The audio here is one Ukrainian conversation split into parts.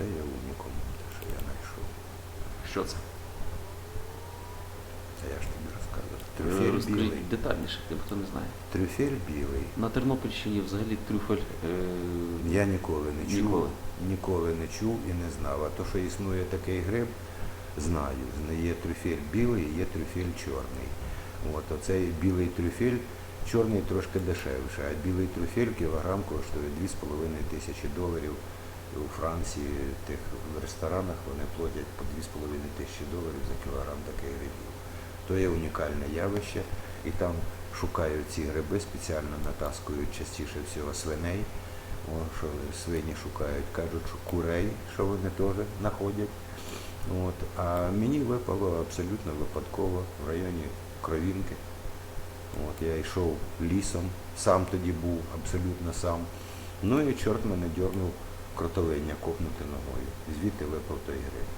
Оце є унікум, те, що я знайшов. Що це? Це я ж тобі розказував. Трюфель білий. Розкажіть детальніше, тим, хто не знає. Трюфель білий. На Тернопільщині взагалі трюфель. е, Я ніколи не чув, Ніколи. ніколи не чув і не знав. А то, що існує такий гриб, знаю. Є трюфель білий, є трюфель чорний. От оцей білий трюфель, чорний трошки дешевше, а білий трюфель кілограм коштує 2,5 тисячі доларів. У Франції тих в ресторанах вони платять по 2,5 тисячі доларів за кілограм таких грибів. То є унікальне явище, і там шукають ці гриби, спеціально натаскують частіше всього свиней. О, що свині шукають, кажуть, що курей, що вони теж знаходять. От. А мені випало абсолютно випадково в районі Кровінки. От, я йшов лісом, сам тоді був, абсолютно сам. Ну і чорт мене дьорнув кротовиння копнути ногою. Звідти випав той гриб.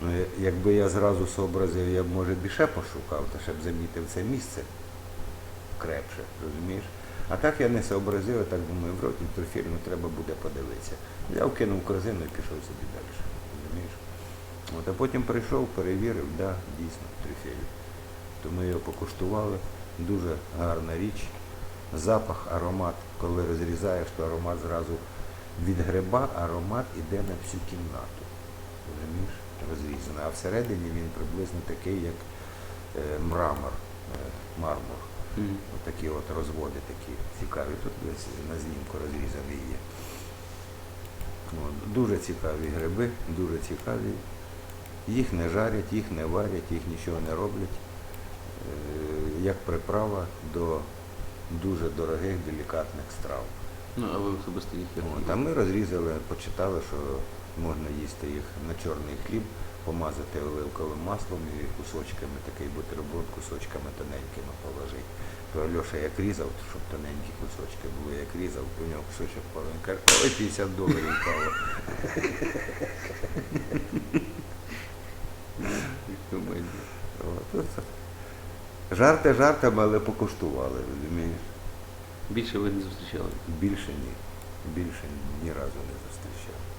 Ну, якби я зразу сообразив, я б, може, більше пошукав, та ще замітив це місце крепше, розумієш? А так я не сообразив, а так думаю, в роті трофіль, ну треба буде подивитися. Я вкинув корзину і пішов собі далі. Розумієш? От, а потім прийшов, перевірив, да, дійсно, трюфель. То ми його покуштували. Дуже гарна річ. Запах, аромат, коли розрізаєш, то аромат зразу від гриба аромат іде на всю кімнату. Розумієш? Розрізано. А всередині він приблизно такий, як е, мрамор, е, мармур. Мгм. Такі от розводи такі цікаві. Тут десь на знімку розрізаний є. От, дуже цікаві гриби, дуже цікаві. Їх не жарять, їх не варять, їх нічого не роблять. Е, Як приправа до дуже дорогих, делікатних страв. Ну, а ви особисто їх От, а ми розрізали, почитали, що можна їсти їх на чорний хліб, помазати оливковим маслом і кусочками, такий бутерброд кусочками тоненькими положити. То Альоша як різав, щоб тоненькі кусочки були, як різав, то у нього кусочок каже, ой, 50 доларів впало. Жарти жартами, але покуштували, розумієш? Більше ви не зустрічали. Більше ні. Більше ні разу не зустрічав.